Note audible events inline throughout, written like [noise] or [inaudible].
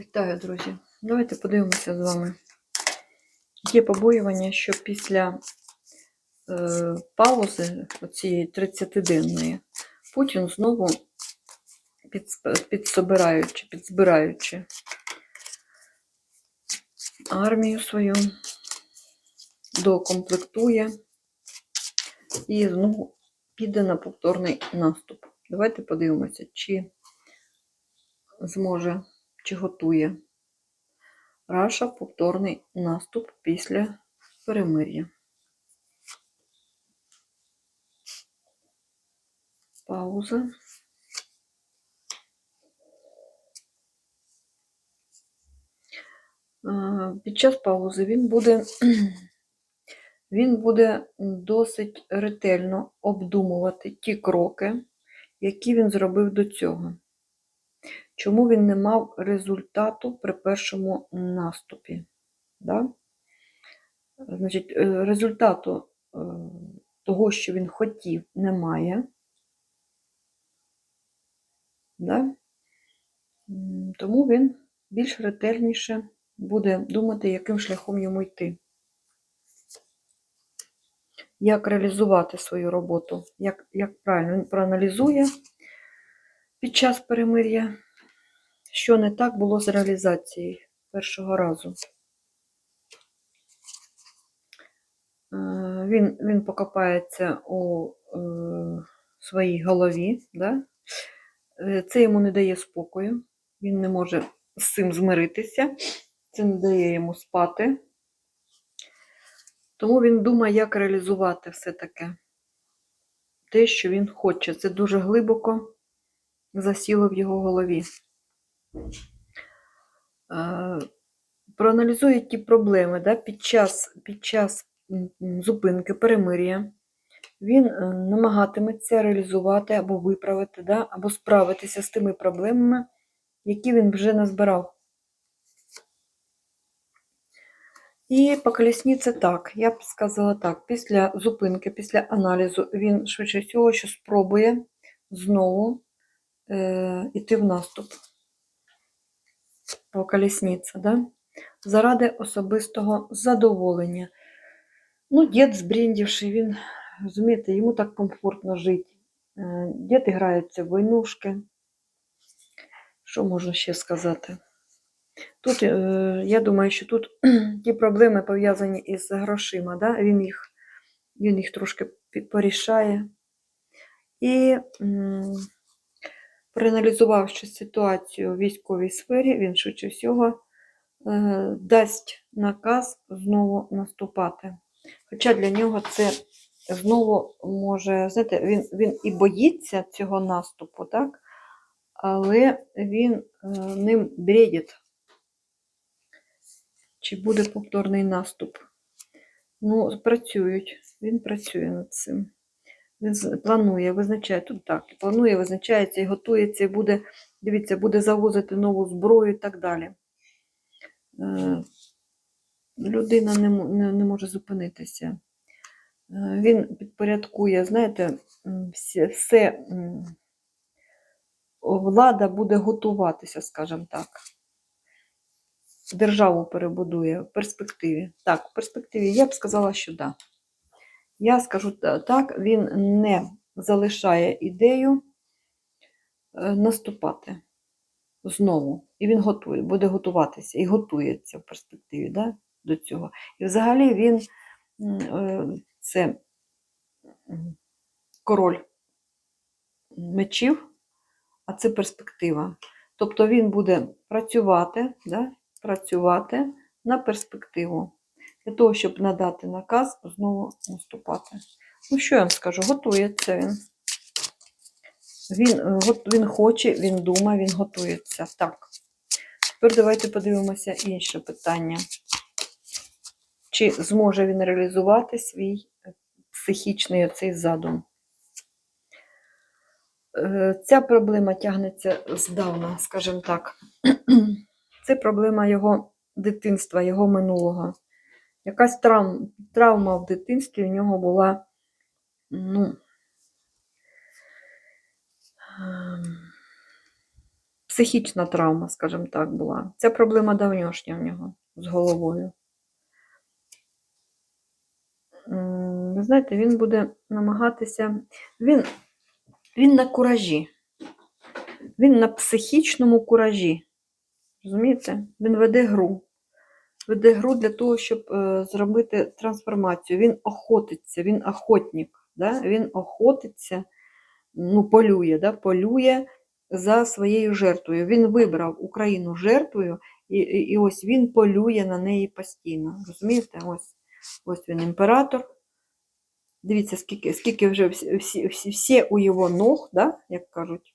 Вітаю, друзі. Давайте подивимося з вами. Є побоювання, що після е, паузи, цієї 30-денної, Путін знову підсобираючи, підзбираючи армію свою, докомплектує і знову піде на повторний наступ. Давайте подивимося, чи зможе, чи готує Раша повторний наступ після перемир'я. Пауза. Під час паузи він буде, [clears throat] він буде досить ретельно обдумувати ті кроки, які він зробив до цього. Чому він не мав результату при першому наступі? Да? Значить, е, результату е, того, що він хотів, немає. Да? Тому він більш ретельніше буде думати, яким шляхом йому йти. Як реалізувати свою роботу, як, як правильно він проаналізує під час перемир'я, що не так було з реалізацією першого разу. Е, Він, він покопається у е, своїй голові. Да? Е, Це йому не дає спокою, він не може з цим змиритися, це не дає йому спати. Тому він думає, як реалізувати все таке. Те, що він хоче. Це дуже глибоко засіло в його голові. Проаналізує ті проблеми да, під час, під час зупинки, перемир'я. Він е, намагатиметься реалізувати або виправити, да, або справитися з тими проблемами, які він вже назбирав. І по колісниці так, я б сказала так, після зупинки, після аналізу він швидше всього, що спробує знову е, йти в наступ по колісниці, да? заради особистого задоволення. Ну, дід збріндівший, він, розумієте, йому так комфортно жити. Е, Дід грається в войнушки. Що можна ще сказати? Тут, е, я думаю, що тут [clears throat] ті проблеми пов'язані із грошима, да? він, їх, він їх трошки порішає. І проаналізувавши ситуацію у військовій сфері, він швидше всього е, дасть наказ знову наступати. Хоча для нього це знову може, знаєте, він, він і боїться цього наступу, так? але він е, ним бредить. Чи буде повторний наступ? Ну, працюють. Він працює над цим. Він планує, визначає тут так. Планує, визначається і готується, і буде, дивіться, буде завозити нову зброю і так далі. Е, Людина не, не, не може зупинитися. Е, Він підпорядкує, знаєте, все, все влада буде готуватися, скажімо так державу перебудує в перспективі. Так, в перспективі я б сказала, що да. Я скажу так, він не залишає ідею е, наступати знову. І він готує, буде готуватися і готується в перспективі да, до цього. І взагалі він е, це король мечів, а це перспектива. Тобто він буде працювати, да, працювати на перспективу. Для того, щоб надати наказ знову наступати. Ну, що я вам скажу? Готується він. Він, е, він хоче, він думає, він готується. Так. Тепер давайте подивимося інше питання. Чи зможе він реалізувати свій е, психічний оцей задум? Е, Ця проблема тягнеться здавна, скажімо так. [clears throat] Це проблема його дитинства, його минулого. Якась травм, травма в дитинстві в нього була, ну, ем, психічна травма, скажімо так, була. Ця проблема давньошня в нього з головою. Ви знаєте, він буде намагатися. Він, він на куражі. Він на психічному куражі. Розумієте? Він веде гру. Веде гру для того, щоб е, зробити трансформацію. Він охотиться, він охотник. Да? Він охотиться, ну, полює, да? полює за своєю жертвою. Він вибрав Україну жертвою, і, і, і ось він полює на неї постійно. Розумієте? Ось, ось він імператор. Дивіться, скільки, скільки вже всі, всі, всі, у його ног, да? як кажуть.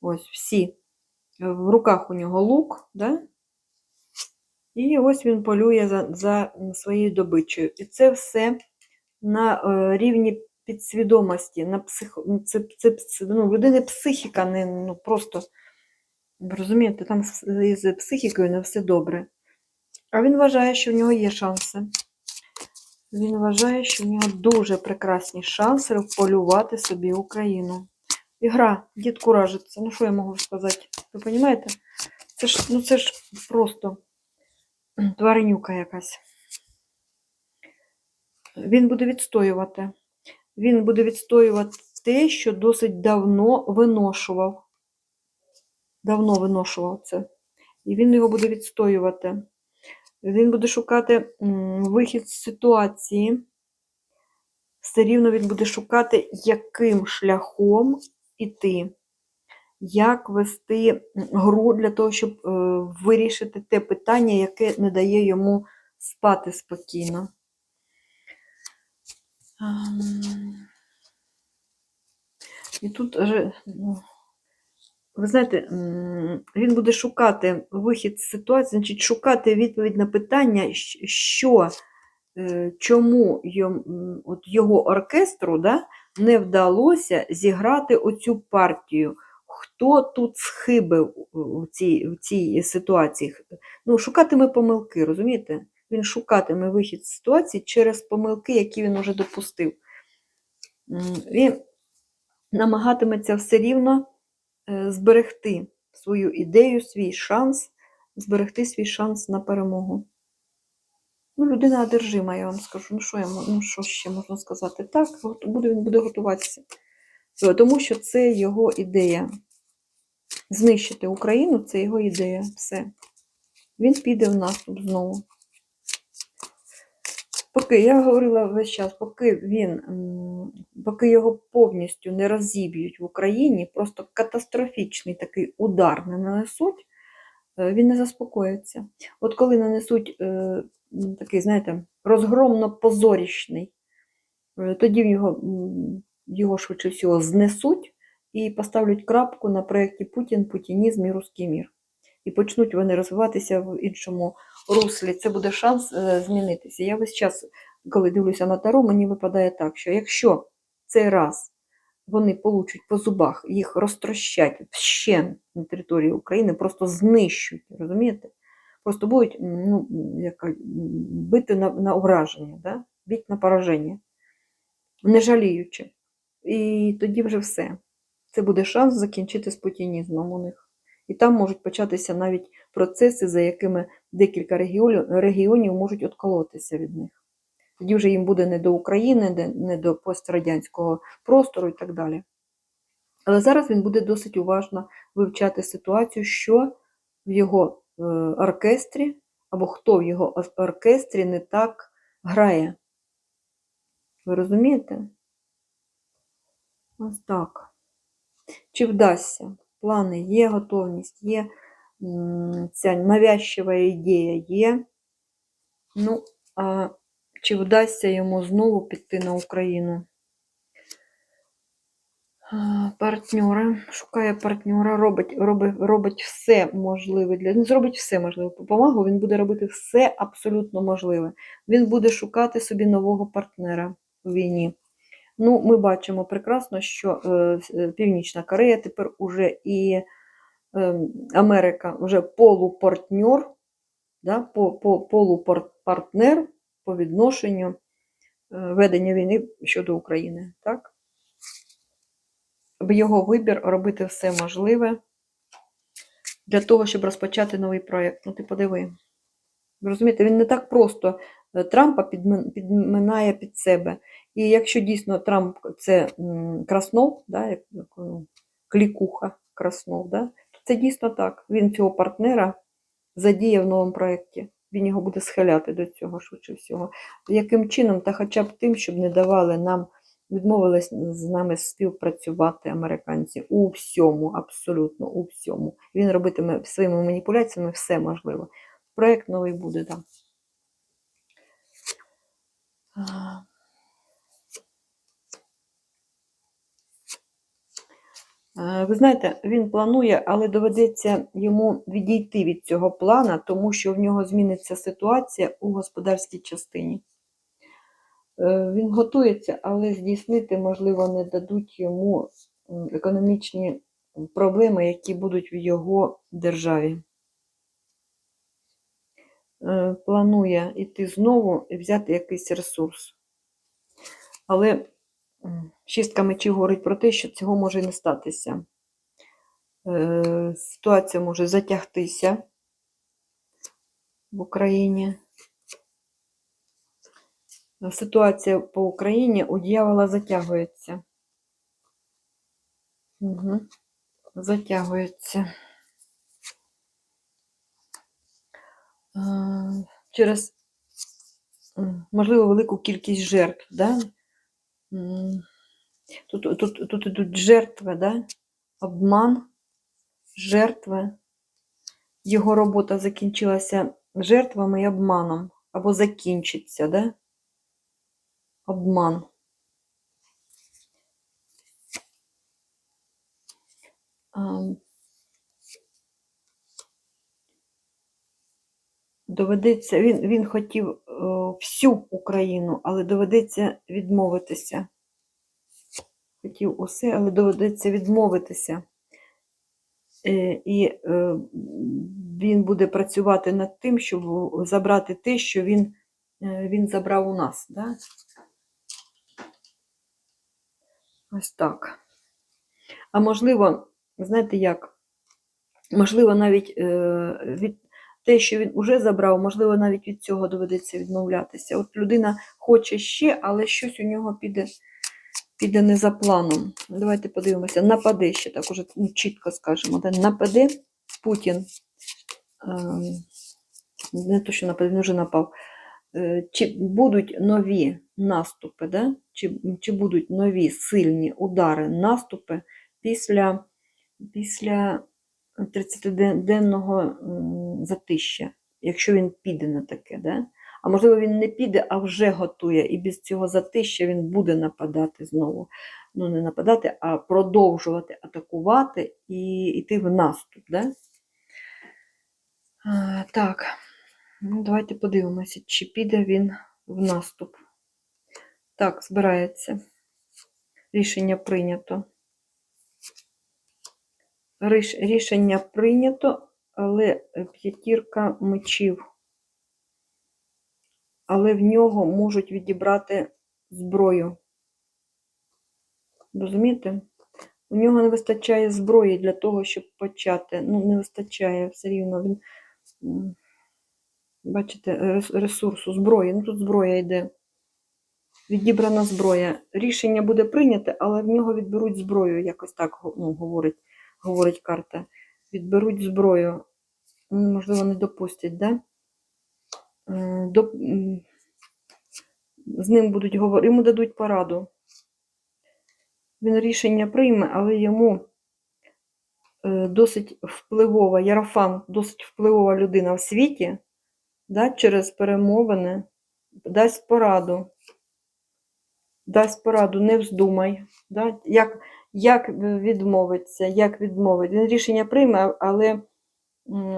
Ось всі. В руках у нього лук, да? І ось він полює за, за своєю добичею. І це все на е, рівні підсвідомості, на псих... ну, це, це, ну, людини психіка не ну, просто, розумієте, там з, психікою не все добре. А він вважає, що в нього є шанси. Він вважає, що в нього дуже прекрасні шанси полювати собі Україну. Ігра, дід куражиться. Ну, що я можу сказати? Ви розумієте? Це ж, ну, це ж просто [clears throat] тваринюка якась. Він буде відстоювати. Він буде відстоювати те, що досить давно виношував. Давно виношував це. І він його буде відстоювати. Він буде шукати вихід з ситуації. Все рівно він буде шукати, яким шляхом іти, як вести гру для того, щоб е, вирішити те питання, яке не дає йому спати спокійно. І тут ну, ви знаєте, він буде шукати вихід з ситуації, значить, шукати відповідь на питання, що, е, чому от його оркестру да, не вдалося зіграти оцю партію. Хто тут схибив у- у цій, в цій ситуації? Ну, шукатиме помилки, розумієте? Він шукатиме вихід з ситуації через помилки, які він уже допустив. Він намагатиметься все рівно е, зберегти свою ідею, свій шанс, зберегти свій шанс на перемогу. Ну, людина одержима, я вам скажу. Ну, що, я, ну, що ще можна сказати? Так, буде, він буде готуватися. Е, Тому що це його ідея. Знищити Україну це його ідея. Все. Він піде в наступ знову. Поки я говорила весь час, поки він, поки його повністю не розіб'ють в Україні, просто катастрофічний такий удар не нанесуть, е, він не заспокоїться. От коли нанесуть е, такий, знаєте, розгромно-позорічний, е, тоді в м, його швидше всього знесуть і поставлять крапку на проєкті Путін, Путінізм і Руський мір. І почнуть вони розвиватися в іншому руслі. Це буде шанс е, змінитися. Я весь час, коли дивлюся на Таро, мені випадає так, що якщо цей раз вони получать по зубах, їх розтрощать вщент на території України, просто знищують, розумієте? Просто будуть ну, як, бити на, на ураження, да? бити на пораження, не жаліючи. І тоді вже все. Це буде шанс закінчити з путінізмом у них. І там можуть початися навіть процеси, за якими декілька регіонів, можуть отколотися від них. Тоді вже їм буде не до України, не- не до пострадянського простору і так далі. Але зараз він буде досить уважно вивчати ситуацію, що в його е, оркестрі, або хто в його оркестрі не так грає. Ви розумієте? Ось так. Чи вдасться? Плани є, готовність є, ця навязчива ідея є. Ну, а чи вдасться йому знову піти на Україну? А, Партнера, шукає партнера, робить, робить, робить все можливе для він зробить все можливе. По помагу він буде робити все абсолютно можливе. Він буде шукати собі нового партнера у війні. Ну, ми бачимо прекрасно, що е, е, Північна Корея тепер уже і е, Америка вже полупартнер, да, по, по, полупартнер по відношенню е, ведення війни щодо України. Так? Його вибір робити все можливе для того, щоб розпочати новий проєкт. Ну, ти подиви. Ви розумієте, він не так просто Трампа підминає під себе. І якщо дійсно Трамп це Краснов, да, як, клікуха Краснов, да, це дійсно так. Він цього партнера задіє в новому проєкті. Він його буде схиляти до цього, швидше всього. Яким чином? Та хоча б тим, щоб не давали нам, відмовились з нами співпрацювати американці у всьому, абсолютно у всьому. Він робитиме своїми маніпуляціями все можливе. Проєкт новий буде, так. Да. Ви знаєте, він планує, але доведеться йому відійти від цього плана, тому що в нього зміниться ситуація у господарській частині. Е, Він готується, але здійснити, можливо, не дадуть йому економічні проблеми, які будуть в його державі. Е, Планує йти знову і взяти якийсь ресурс. Але шістка мечів говорить про те, що цього може не статися. Е, Ситуація може затягтися в Україні. Ситуація по Україні у дьявола затягується. Угу. Затягується. Е, Через, можливо, велику кількість жертв. Да? Тут, тут, тут ідуть жертви, да? обман, жертви. Його робота закінчилася жертвами і обманом. Або закінчиться, да? обман. Доведеться, він, він хотів е, всю Україну, але доведеться відмовитися. Хотів усе, але доведеться відмовитися. Е, і е, він буде працювати над тим, щоб забрати те, що він, е, він забрав у нас. Да? Ось так. А можливо, знаєте як? Можливо, навіть від те, що він уже забрав, можливо, навіть від цього доведеться відмовлятися. От людина хоче ще, але щось у нього піде, піде не за планом. Давайте подивимося. Нападе ще так уже ну, чітко скажемо. Да? Нападе Путін. Ем, Не то, що нападе, він вже напав. Е, Чи будуть нові наступи, да? чи, чи будуть нові сильні удари, наступи після, після 30-денного м, затища, якщо він піде на таке. Да? А можливо, він не піде, а вже готує. І без цього затища він буде нападати знову. Ну, не нападати, а продовжувати атакувати і йти в наступ. Да? А, так, ну, давайте подивимося, чи піде він в наступ. Так, збирається. Рішення прийнято. Рішення прийнято, але п'ятірка мечів. Але в нього можуть відібрати зброю. Розумієте? У нього не вистачає зброї для того, щоб почати. Ну, не вистачає все рівно. Він, бачите, ресурсу, зброї. Ну тут зброя йде. Відібрана зброя. Рішення буде прийняте, але в нього відберуть зброю, якось так ну, говорить, говорить карта. Відберуть зброю. Можливо, не допустять, да? Е, До... З ним будуть говорити, йому дадуть пораду. Він рішення прийме, але йому е, досить впливова, Ярофан, досить впливова людина в світі, да, через перемовини дасть пораду. Дасть пораду, не вздумай. Да? Як, як відмовиться, як відмовить. Він рішення прийме, але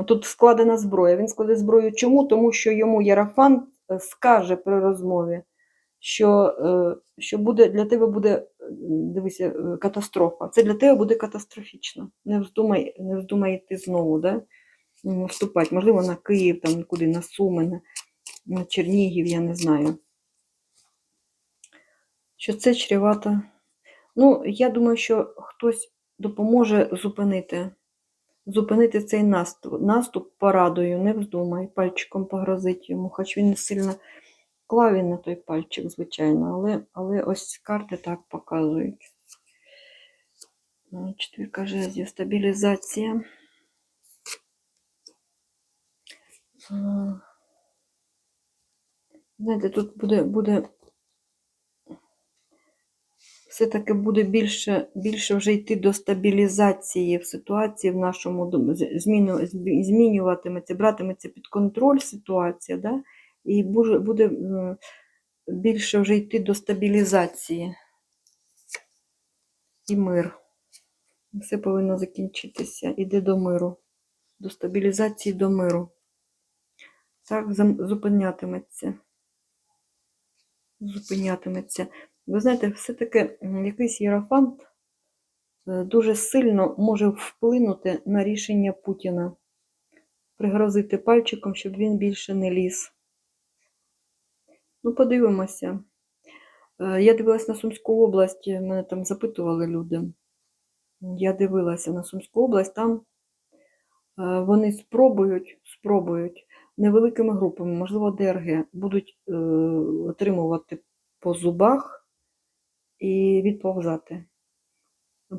тут складена зброя. Він складе зброю чому? Тому що йому Ярофан е, скаже при розмові, що, е, що буде, для тебе буде, е, дивися, катастрофа. Це для тебе буде катастрофічно. Не вздумай, не вздумай йти знову, да? Вступати. Можливо, на Київ, там, куди, на Суми, на Чернігів, я не знаю. Що це чревато. Ну, я думаю, що хтось допоможе зупинити зупинити цей наступ, наступ порадою, не вздумай, пальчиком погрозить йому, хоч він не сильно клав він на той пальчик, звичайно, але, але ось карти так показують. Ну, Четвірка жезлів, стабілізація. Знаєте, тут буде, буде все-таки буде більше, більше вже йти до стабілізації в ситуації в нашому зміну, змінюватиметься, братиметься під контроль ситуація, да? і буде більше вже йти до стабілізації і мир. Все повинно закінчитися. Іде до миру. До стабілізації до миру. Так, зупинятиметься. Зупинятиметься. Ви знаєте, все-таки якийсь єрофант е, дуже сильно може вплинути на рішення Путіна. Пригрозити пальчиком, щоб він більше не ліз. Ну, подивимося. Е, Я дивилась на Сумську область, мене там запитували люди. Я дивилася на Сумську область, там е, вони спробують, спробують невеликими групами, можливо, ДРГ, будуть е, отримувати по зубах і відповзати.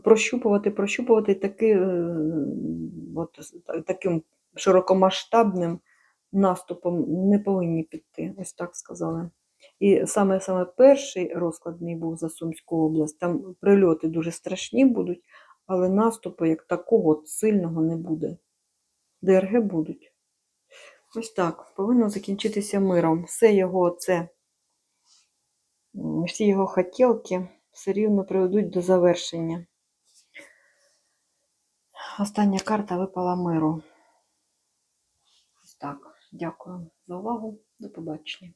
Прощупувати, прощупувати таки, е, от, таким широкомасштабним наступом не повинні піти, ось так сказали. І саме саме перший розклад мій був за Сумську область. Там прильоти дуже страшні будуть, але наступу як такого сильного не буде. ДРГ будуть. Ось так, повинно закінчитися миром. Все його це, всі його хотілки все рівно приведуть до завершення. Остання карта випала миру. Ось так. Дякую за увагу. До побачення.